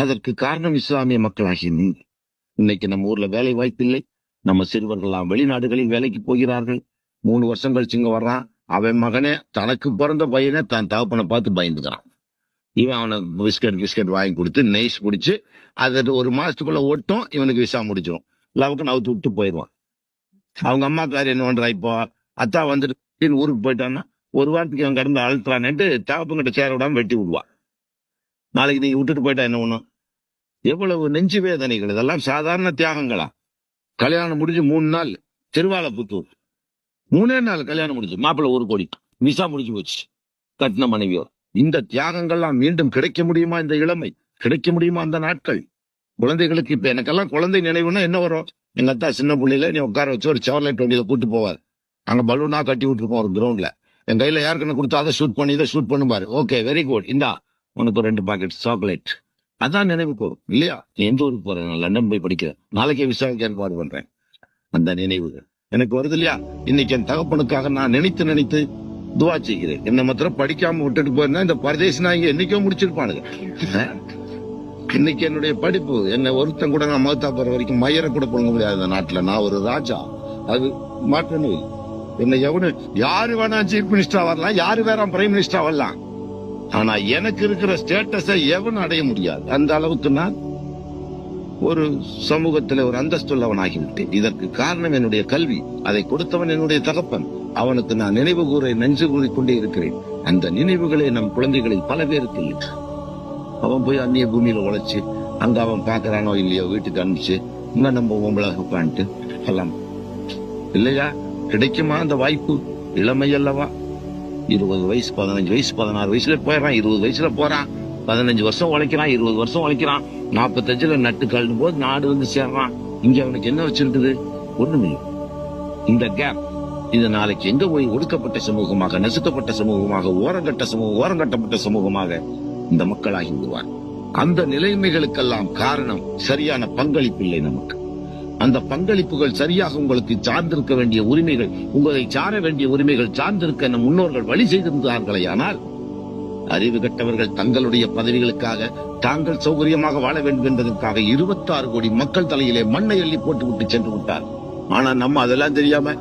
அதற்கு காரணம் இஸ்லாமிய மக்களாகிய நீங்கள் இன்னைக்கு நம்ம ஊர்ல வேலை வாய்ப்பு இல்லை நம்ம சிறுவர்கள்லாம் வெளிநாடுகளில் வேலைக்கு போகிறார்கள். மூணு வருஷம் கழிச்சு இங்க வர்றான். அவன் மகனே தனக்கு பிறந்த பையனே தன் தகப்பனை பார்த்து பயந்துக்கிறான். இவன் அவனுக்கு பிஸ்கட் பிஸ்கட் வாங்கி கொடுத்து நெய்ஸ் பிடிச்சி அதை ஒரு மாசத்துக்குள்ள ஓட்டும் இவனுக்கு விசா முடிச்சிடும் லவுக்கு நவுத்து விட்டு போயிடுவான். அவங்க அம்மாக்காரி என்ன பண்றா இப்போ? அத்தா வந்துட்டு ஊருக்கு போயிட்டான்னா ஒரு வாரத்துக்கு அவன் கடந்து அழுத்துறான்ட்டு தகப்பங்கிட்ட சேர விடாம வெட்டி விடுவான் நாளைக்கு நீ விட்டுட்டு போயிட்டா என்ன பண்ணும்? எவ்வளவு நெஞ்சு வேதனைகள்? இதெல்லாம் சாதாரண தியாகங்களா? கல்யாணம் முடிஞ்சு மூணு நாள் திருவாலப்புத்தூர். மூணே நாள் கல்யாணம் முடிஞ்சு மாப்பிள்ளை ஒரு கோடி. விசா முடிஞ்சு போச்சு. கட்டின மனைவியோ இந்த தியாகங்கள்லாம் மீண்டும் கிடைக்க முடியுமா இந்த இளமை? கிடைக்க முடியுமா அந்த நாட்கள்? குழந்தைகளுக்கு இப்ப எனக்கெல்லாம் குழந்தை நினைவுன்னா என்ன வரும்? எங்க அத்தா சின்ன பிள்ளையில நீ உட்கார வச்சு ஒரு செவர்லைட் வண்டியில கூட்டு போவார். அங்க பலூனா கட்டி விட்டுருப்போம் ஒரு கிரவுண்ட்ல என் கையில யாருக்குன்னு கொடுத்தா அதை ஷூட் பண்ணி இதை ஷூட் பண்ணுவாரு ஓகே வெரி குட் இந்தா உனக்கு ஒரு ரெண்டு பாக்கெட் சாக்லேட் அதான் நினைவு போகும் இல்லையா? நீ எந்த ஊருக்கு போற? லண்டன் போய் படிக்கிறேன். நாளைக்கே விசாரிக்க ஏற்பாடு பண்றேன். அந்த நினைவுகள். எனக்கு வருது இல்லையா? இன்னைக்கு என் தகப்பனுக்காக நான் நினைத்து நினைத்து துவா செய்கிறேன். என்ன மாத்திரம் படிக்காம விட்டுட்டு போயிருந்தா இந்த பரதேசனா நான் இங்க என்னைக்கோ முடிச்சிருப்பானுங்க. இன்னைக்கு என்னுடைய படிப்பு. என்ன ஒருத்தன் கூட நான் மகத்தா போற வரைக்கும் மயிர கூட பொங்க முடியாது இந்த நாட்டுல. நான் ஒரு ராஜா. அது மாற்றணும் இல்லை. எவனு யாரு வேணா சீஃப் மினிஸ்டரா வரலாம். யாரு வேற பிரைம் மினிஸ்டரா வரலாம். ஆனா எனக்கு இருக்கிற ஸ்டேட்டஸை எவன் அடைய முடியாது. அந்த அளவுக்கு நான் ஒரு சமூகத்தில் ஒரு அந்தஸ்துள்ளவன் ஆகிவிட்டேன் இதற்கு காரணம் என்னுடைய கல்வி. அதை கொடுத்தவன் என்னுடைய தகப்பன். அவனுக்கு நான் நினைவு கூற நெஞ்சு கூறிக்கொண்டே இருக்கிறேன். அந்த நினைவுகளை நம் குழந்தைகளில் பல பேருக்கு இல்லை. அவன் போய் அந்நிய பூமியில உழைச்சு அங்க அவன் பாக்குறானோ இல்லையோ வீட்டுக்கு அனுப்பிச்சு இங்க நம்ம உங்களாக உட்காந்துட்டு எல்லாம். இல்லையா? கிடைக்குமா அந்த வாய்ப்பு? இளமை அல்லவா? இருபது வயசு பதினஞ்சு வயசு பதினாறு வயசுல போயிடறான் இருபது வயசுல போறான். பதினஞ்சு வருஷம் உழைக்கிறான் இருபது வருஷம் உழைக்கிறான். நாற்பத்தஞ்சுல நட்டு கழுடும் போது நாடு வந்து சேர்றான். இங்க அவனுக்கு என்ன வச்சிருக்குது? ஒண்ணுமே இந்த கேப் இது நாளைக்கு எங்க போய் ஒடுக்கப்பட்ட சமூகமாக நசுக்கப்பட்ட சமூகமாக ஓரங்கட்ட சமூகம் ஓரங்கட்டப்பட்ட சமூகமாக இந்த மக்களாகி விடுவார் அந்த நிலைமைகளுக்கெல்லாம் காரணம் சரியான பங்களிப்பு இல்லை நமக்கு. அந்த பங்களிப்புகள் சரியாக உங்களுக்கு சார்ந்திருக்க வேண்டிய உரிமைகள் உங்களை சார வேண்டிய உரிமைகள் சார்ந்திருக்க நம் முன்னோர்கள் வழி செய்திருந்தார்களே ஆனால் அறிவு கட்டவர்கள் தங்களுடைய பதவிகளுக்காக தாங்கள் சௌகரியமாக வாழ வேண்டும் என்பதற்காக இருபத்தாறு கோடி மக்கள் தலையிலே மண்ணை அள்ளி போட்டுவிட்டு சென்று விட்டார் ஆனா நம்ம அதெல்லாம் தெரியாம